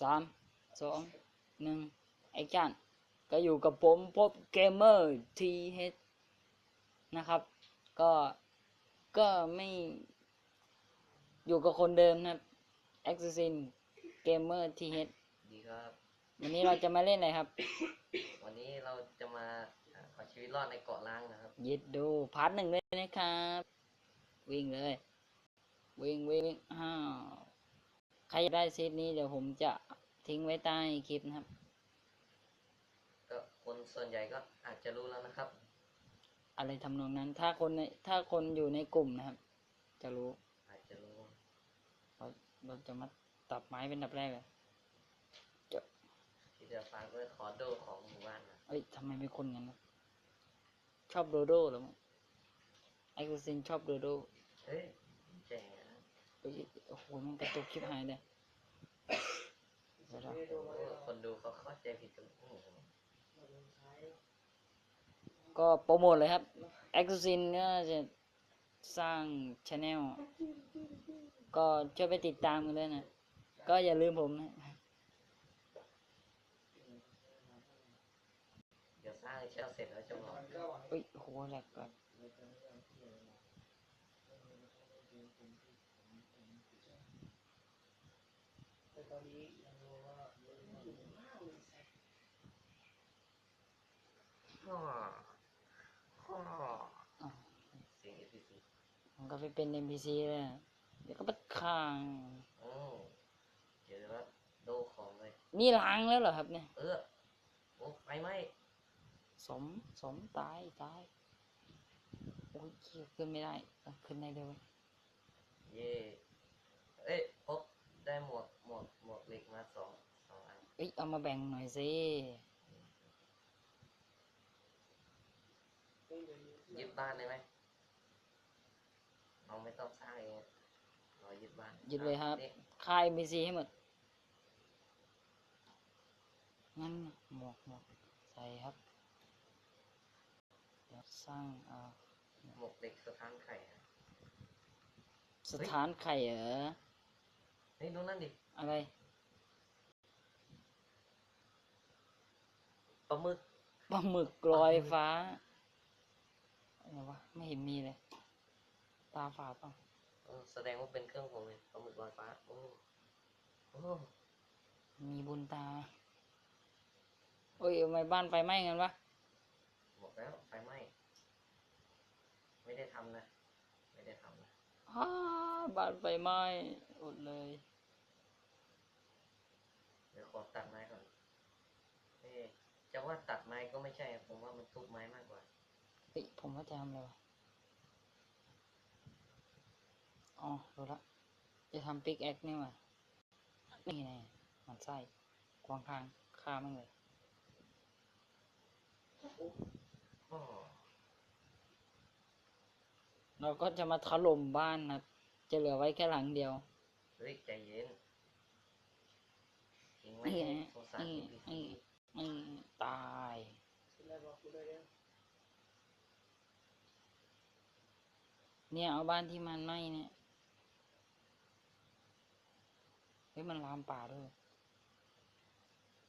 สามสองหนึ่งแอคชั่นก็อยู่กับผมพบเกมเมอร์ทีเฮดนะครับ ก็ก็ไม่อยู่กับคนเดิมนะครับ e x i n Gamer TH ดีครับ วันนี้เราจะมาเล่นอะไรครับ วันนี้เราจะมาอ่าขอชีวิตรอดในเกาะล้างนะครับยึดดูพาร์ทหนึ่งเลยนะครับ วิ่งเลย วิ่งวิ่งวิ่งอ้าวใครอยากได้ซีทนี้เดี๋ยวผมจะทิ้งไว้ใต้คลิปนะครับ ก็คนส่วนใหญ่ก็อาจจะรู้แล้วนะครับ อะไรทำนองนั้น ถ้าคนในถ้าคนอยู่ในกลุ่มนะครับ จะรู้ อาจจะรู้เราเราจะมาตัดไม้เป็นดับแรกเลยที่จะฟังด้วยคอร์โดของหมู่บ้านนะเอ้ยทำไมไม่คนงั้นวะชอบโดโดเหรอมั้งไอคูซินชอบโดโดเฮ้ยเจ๋งอะเอ้ย โอ้โหมันกระตุกคลิปหายเลยเดี๋ยวนะโอ้โหคนดูเขาเข้าใจผิดกันโอ้โหก็โปรโมทเลยครับไอคูซินก็จะสร้างช anel ก็ช่วยไปติดตามกันด้วยนะ ก็อย่าลืมผมนะเดี๋ยวสร้างเชลเสร็จแล้วจะบอกเอ้ยโหแหลกแบบ ฮ่อฮ่ออ้าวเสียง APC มันก็ไปเป็น NPC เลยนะเดี๋ยวก็ไปค้าง โอ้เดี๋ยวว่าโดของเลย นี่ล้างแล้วเหรอครับเนี่ย เออโอ้ไฟไหม้สม สมตายตาย โอ้ยเหี้ยขึ้นไม่ได้เอ้าขึ้นได้ด้วยเวยเย่เอ้ยพบได้หมวกหมวกหมวกเหล็กมาสองสองอัน เอ้ยเอามาแบ่งหน่อยสิ ยึดบ้านได้ไหมเราไม่ต้องสร้างเองเรายึดบ้านยึดเลยครับนี่ค่าย NPC ให้หมดงั้นหมวกหมวกใส่ครับเดี๋ยวสร้างเอาหมวกเหล็กสถานไข่อะสถานไข่เหรอเฮ้ยดูนั่นดิอะไรปลาหมึกปลาหมึกลอยฟ้า อะไรวะไม่เห็นมีเลย ตาฝาดเปล่ะเออแสดงว่าเป็นเครื่องผมเลยปลาหมึกลอยฟ้า โอ้โอ้มีบุญตา โอ้ยทำไมบ้านไฟไหม้กันวะบอกแล้วไฟไหม้ไม่ได้ทำนะ ไม่ได้ทำนะอ้าบ้านไฟไหม้อดเลยเดี๋ยวขอตัดไม้ก่อนเอ๊ะจะว่าตัดไม้ก็ไม่ใช่ ผมว่ามันทุบไม้มากกว่า เฮ้ยผมว่าจะทำอะไรวะอ๋อรู้ละ จะทำปิกแอคนี่ว่ะนี่ไงมันไส้กวางทางฆ่ามันเลยอ๋อเราก็จะมาถล่มบ้านนะจะเหลือไว้แค่หลังเดียว เฮ้ย ใจเย็นทิ้งไว้นี่ไงให้สงสารนี่ NPC นี่นี่ตาย เนี่ยเอาบ้านที่มันไหม้เนี่ยเฮ้ยมันลามป่าด้วย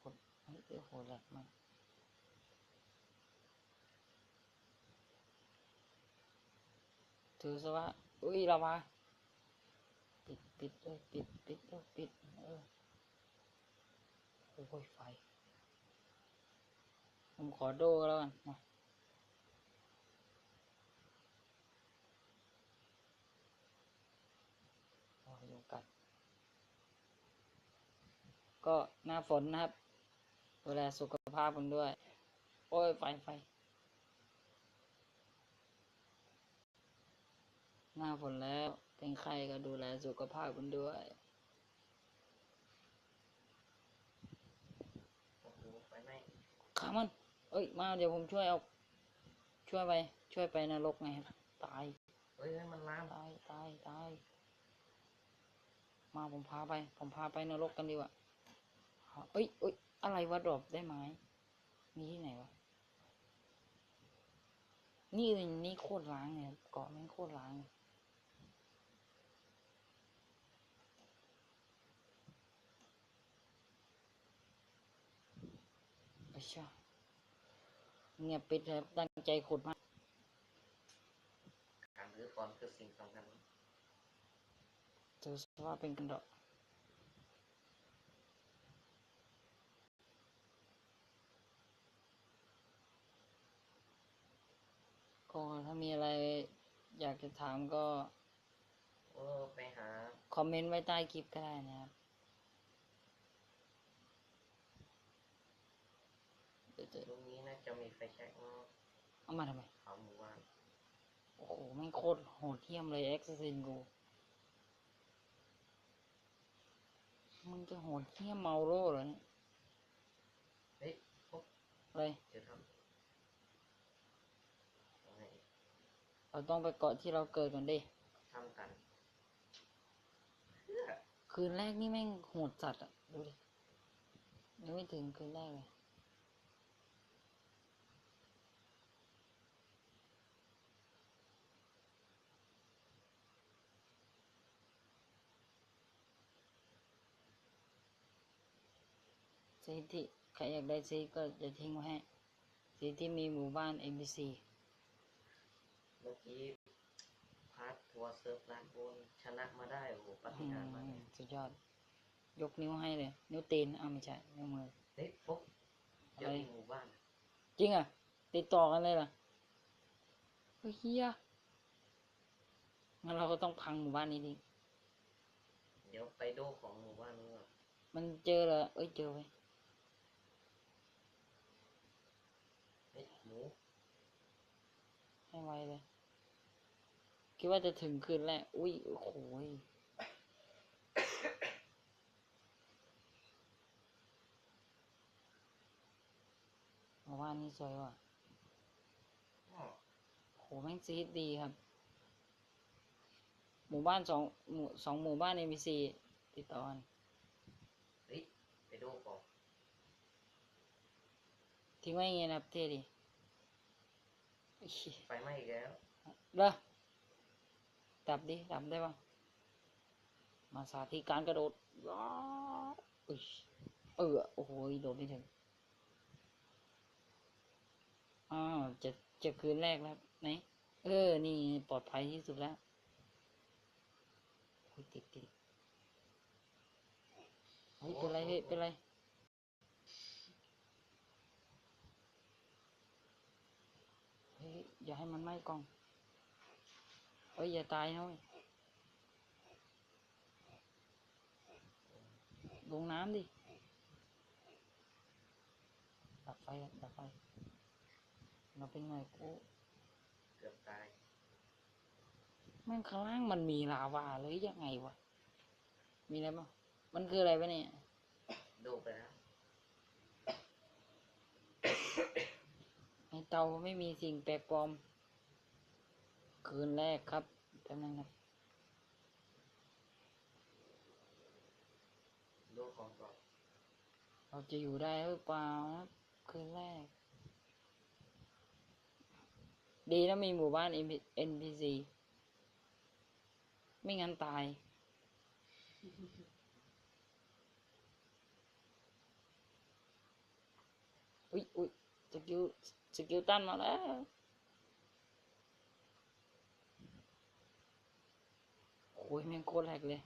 คนเฮ้ยโอ้โหแหลกมากถือซะว่าอุ้ยระวาปิดปิดเลยปิดปิดเลยปิดเออโอ้ยไฟ ผมขอโดแล้วกันมาโอ้ยยุงกัด ก็หน้าฝนนะครับ ดูแลสุขภาพผมด้วย โอ้ย ไฟไฟหน้าฝนแล้วเป็นไข้ก็ดูแลสุขภาพคุณด้วยโอ้โหไฟไหม้ขามัน เอ้ย มาเดี๋ยวผมช่วยเอา ช่วยไป ช่วยไปนรกไงครับ ตาย เฮ้ยเฮ้ยมันลามตาย ตาย ตาย มาผมพาไป ผมพาไปนรกกันดีกว่าะเอ้ยเอ้ยอะไรวะดรอปได้ไหมมีที่ไหนวะ นี่เลยนี่โคตรล้างเนี่ยเกาะแม่งโคตรล้างไอ้ชาเงียบปิดแรับตั้งใจขุดมาการรื้อถอนคือสิ่งสำคัญถือว่าเป็นกันดอก ก็ถ้ามีอะไรอยากจะถามก็โอ้ไปหา คอมเมนต์ไว้ใต้คลิปก็ได้นะครับเดี๋ยวจะตรงนี้น่าจะมีไฟแช็กเนาะเอามาทำไม เขาหมู่บ้านโอ้โหแม่งโคตรโหดเที่ยมเลยเอ็กซ์ซินกู มึงจะโหดเที่ยมเมาโร่เหรอเนี่ยเฮ้ยพบอะไรเจอทำตรงไหน เราต้องไปเกาะที่เราเกิดก่อนดิทำกันเพื่อคืนแรกนี่แม่งโหดจัดอะดูดิยังไม่ถึงคืนแรกเลยซีที่ใครอยากได้ซีก็จะทิ้งไว้ให้ซีที่มีหมู่บ้าน NPC เมื่อกี้พาร์ททัวร์เซิร์ฟลานโบนชนะมาได้โอ้โหปาอืฏิหาริย์มากมเลยสุดยอด ยกนิ้วให้เลย นิ้วตีนอ้าวไม่ใช่นิ้วมือ เฮ้ยพบเจอที่หมู่บ้าน จริงอะ ติดต่อกันเลยเหรอเฮ้ยเฮียงั้นเราก็ต้องพังหมู่บ้านนี้ดิเดี๋ยวไปโดของหมู่บ้านนู้นก่อนมันเจอเหรอเอ้ยเจอไว้ยเฮ้ยหมูให้ไวเลย คิดว่าจะถึงคืนแรก อุ้ย โอ้โหยหมู่บ้านนี้สวยว่ะอ้อโหแม่งซีดดีครับ หมู่บ้านสองหมู่สองหมู่บ้านเอ็มบีซีติดต่อกันเฮ้ยไปโดของทิ้งไว้อย่างเงี้ยนะครับเท่ดีอิ๊ยไฟไหม้อีกแล้วเลอ ดับดิดับได้ปะมาสาธิตการกระโดดว้าอุ๊ยเออโอ้โหโดดไม่ถึงอ้าวจะจะคืนแรกแล้วไหนเออ นี่ปลอดภัยที่สุดแล้วโอ้ยติดติดเฮ้ยเป็นไรเฮ้ยเป็นไรเฮ้ยอย่าให้มันไหม้กล้อง ฮ้ยอย่าตายนะเว้ยลงน้ำดิดับไฟอะดับไฟเราเป็นไงกูเกือบตายแม่งข้างล่างมันมีลาวาเลยยังไงวะ มีอะไรบ้างมันคืออะไรวะเนี่ยโดไปแล้วในเตาไม่มีสิ่งแปลกปลอม คืนแรกครับแป๊บนึงครับโดของก่อนเราจะอยู่ได้หรือเปล่าครับคืนแรก ดีนะมีหมู่บ้าน NPC ไม่งั้นตาย อุ๊ยอุ๊ยสกิลสกิลตันมาแล้ว อ้ยแม่งโคตรแหลกเลย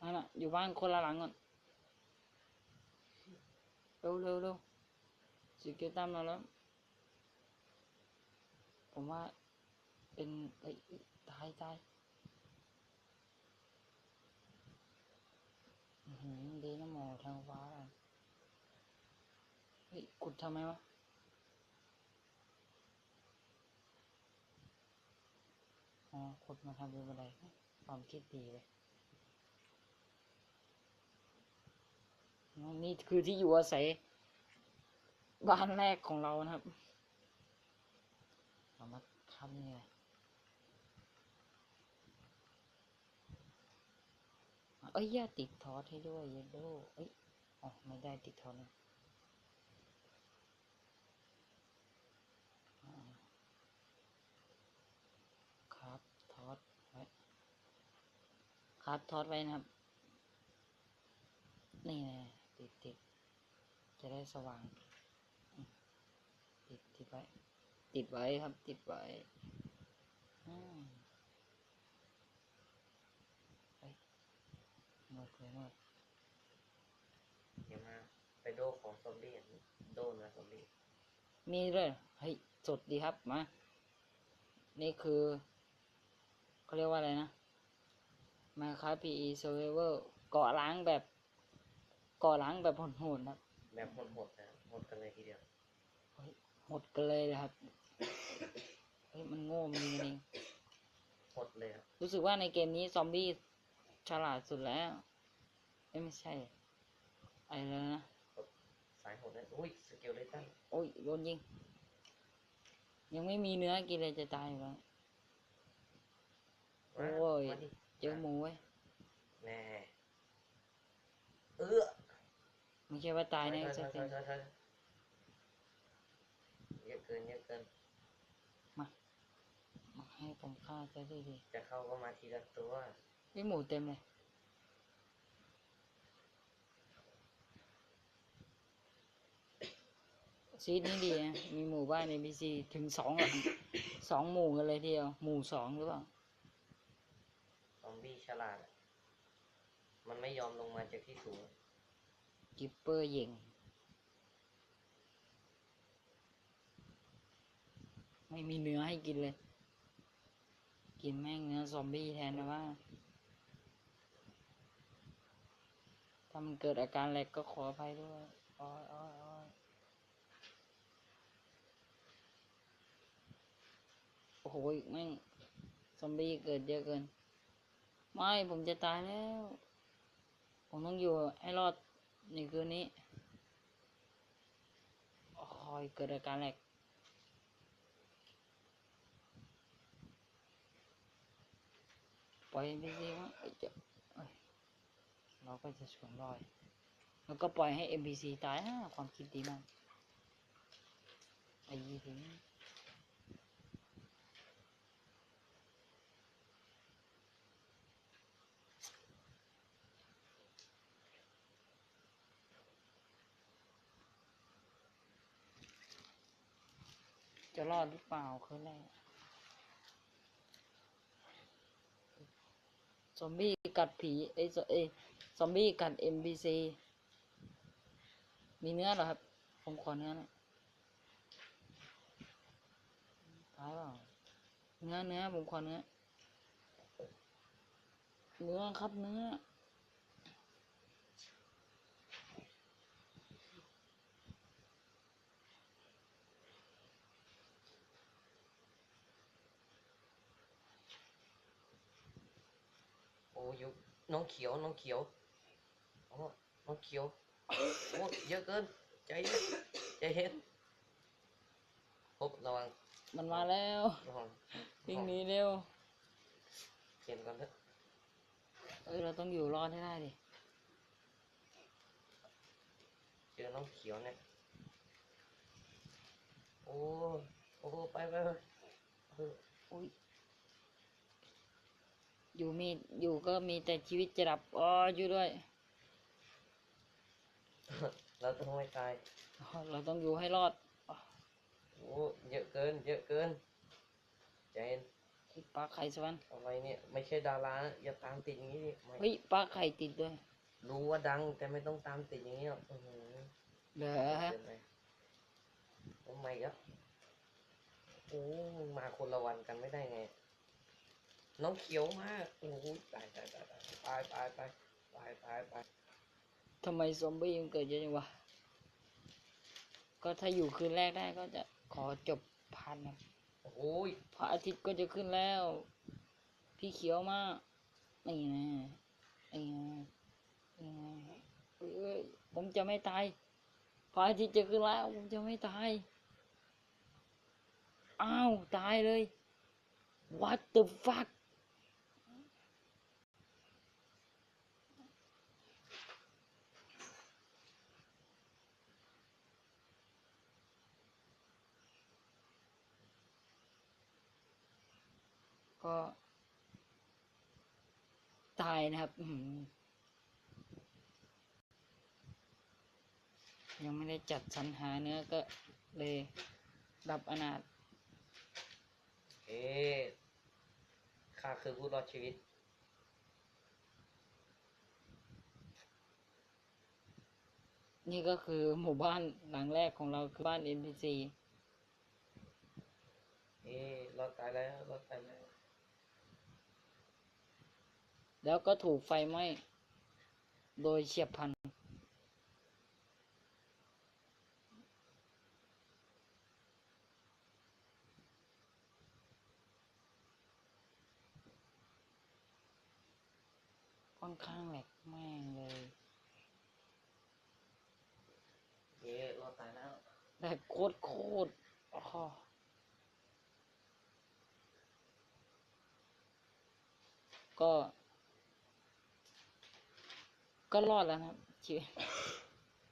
นั่นน่ะอยู่บ้านคนละหลังก่อนเร็วเร็วเร็วสกิลตันมาแล้ว ผมว่าเป็นเอ้ยตายตายอื้อหือดีนะหมอทางฟ้าอะเฮ้ยกุดทำไมวะ อ๋อ ขุดมาทำเป็นบันไดความคิดดีเลย นี่คือที่อยู่อาศัย บ้านแรกของเรานะครับเรามาทำนี่เลยเอ้ย อย่าติดทอดให้ด้วยเยนโดเอ้ย อ๋อ ไม่ได้ติดทอดนะอ่าครับทอดไว้ ครับทอดไว้นะครับ นี่ไงติดติดจะได้สว่างอืมติดติดไว้ ติดไว้ครับ ติดไว้อืมเฮ้ยหมดเลยหมดเดี๋ยวมาไปโดของซอมบี้อันนี้โดนะซอมบี้มีเลยเฮ้ยสดดีครับมา นี่คือเขาเรียกว่าอะไรนะ Minecraft PE Survival เกาะล้างแบบเกาะล้างแบบโหดๆครับ แบบโหดๆนะโหดกันเลยทีเดียว หมดกันเลยนะครับ เฮ้ยมันโง่มันเองโหดเลยครับ รู้สึกว่าในเกมนี้ซอมบี้ฉลาดสุดแล้วเอ้ยไม่ใช่อะไรแล้วนะ สายโหดนั้นอุ้ยสเกลเลตันโอ้ยโดนยิง ยังไม่มีเนื้อกินเลยจะตายอยู่แล้ว มาโอ้ย มาดิ เจอหมูเว้ยแน่เออไม่ใช่ว่าตายนะถสัอกยทีถอยถอยถอยเยอะเกินเยอะเกินมาให้ผมฆ่าซะดีดีจะเข้าก็มาทีละตัวๆนี่หมูเต็มเลยซีดนี่ดีนะมีหมู่บ้านในบีซีถึงสองหลังสองหมู่กันเลยทีเดียวหมู่สองหรือเปล่าซ อมบี้ฉลาด มันไม่ยอมลงมาจากที่สูง กิปเปอร์เย่งไม่มีเนื้อให้กินเลย กินแม่งเนื้อซอมบี้แทนนะว่า ถ้ามันเกิดอาการแหลกก็ขออภัยด้วยอ้อยอ้อยอ้อยโอ้โหแม่งซอมบี้เกิดเยอะเกิน ไม่ผมจะตายแล้ว ผมต้องอยู่ให้รอดในคืนนี้โอ้ยเกิดอาการแหลกปล่อยไปสิวะเอ้ยจะเอ้ยเราก็จะสวมรอย แล้วก็ปล่อยให้ NPC ตายฮะความคิดดีมากไอ้ยี่ถึ จะรอดหรือเปล่าคือแรกซอมบี้กัดผีเอ้ยซเอ้ซอมบี้กัด NPC มีเนื้อเหรอครับ ผมขอเนื้อน่อยตายเปล่าเนื้อเนื้อผมขอเนื้อเนื้อครับเนื้อ อ้ยุน้องเขียวน้องเขียวโอ้น้องเขียวโอ้เยอะเกิน ใจเย็นใจเย็นพบระวังมันมาแล้วระวังวิ่งหนีเร็วเขียนก่อนเถอะเอ้ยเราต้องอยู่รอดให้ได้ดิเจอน้องเขียวเนี่ยโอ้โอ้ไปไปไปเอออุ้ย อยู่มีอยู่ก็มีแต่ชีวิตจะดับอ๋ออยู่ด้วย เราต้องไม่ตายอ๋อเราต้องอยู่ให้รอดอ๋อโอ้เยอะเกิน เยอะเกินใจเย็นไอ้ปลาไข่สวรรค์อะไรเนี่ย ไม่ใช่ดารานะอย่าตามติดอย่างนี้ดิไม่เฮ้ยปลาไข่ติดด้วยรู้ว่าดังแต่ไม่ต้องตามติดอย่างนี้หรอกอื้อหือเหรอเกินไปโอ้ไม่ก็โอ้มาคนละวันกันไม่ได้ไง น้องเขียวมากโอ้โหตายตายตายตายตายตายตายตายตายตายทำไมซอมบี้มันเกิดเยอะจังวะ ก็ถ้าอยู่คืนแรกได้ก็จะขอจบพันนะโอ้ยพระอาทิตย์ก็จะขึ้นแล้ว พี่เขียวมากนี่นะนี่นะนี่นะเอ้ยเอ้ยผมจะไม่ตายพระอาทิตย์จะขึ้นแล้ว ผมจะไม่ตาย อ้าว ตายเลย what the fuck ก็ ตายนะครับอื้อหือยังไม่ได้จัดสรรหาเนื้อก็เลยดับอนาถเอ๊ะข้าคือผู้รอดชีวิต นี่ก็คือหมู่บ้านหลังแรกของเราคือบ้าน NPC เอ๊ะรอดตายแล้วรอดตายแล้ว แล้วก็ถูกไฟไหม้โดยเฉียบพลัน ค่อนข้างแหลกแม่งเลยเอ๊ะรอดตายแล้วแหลกโคตรโคตรอ้อก็ ก็รอดแล้วครับชีวิต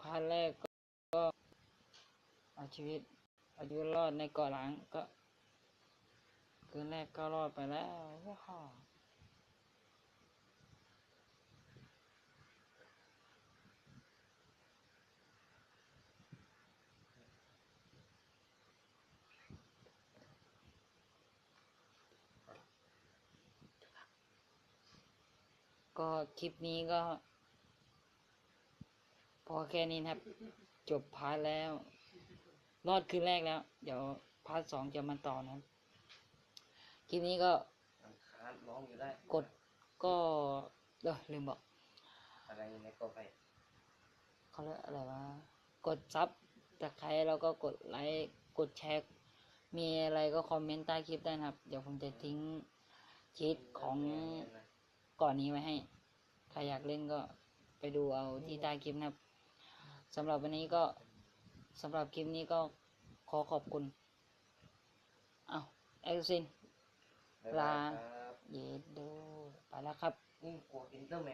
พาร์ทแรกก็เอาชีวิตอาชีวิตรอดในเกาะหลังก็คืนแรกก็รอดไปแล้วว้าวก็คลิปนี้ก็ อแค่นี้นะครับ จบพาร์ทแล้ว รอดคืนแรกแล้ว เดี๋ยวพาร์ทสองจะมาต่อนะครับคลิปนี้ก็อังคารร้องอยู่ได้ กดก็เออลืมบอก อะไรในก็ไปเขาเรียกอะไรวะกดซับตะไคร้แล้วก็กดไลค์กดแชร์มีอะไรก็คอมเมนต์ใต้คลิปได้นะครับ เดี๋ยวผมจะทิ้งชีตของก่อนนี้ไว้ให้ ใครอยากเล่นก็ไปดูเอาที่ใต้คลิปนะครับ สำหรับวันนี้ก็สำหรับคลิปนี้ก็ขอขอบคุณเอาเอ็กซินบ๊ายบายครับเยดโดไปแล้วครับ นี่กลัวอินเตอร์แมน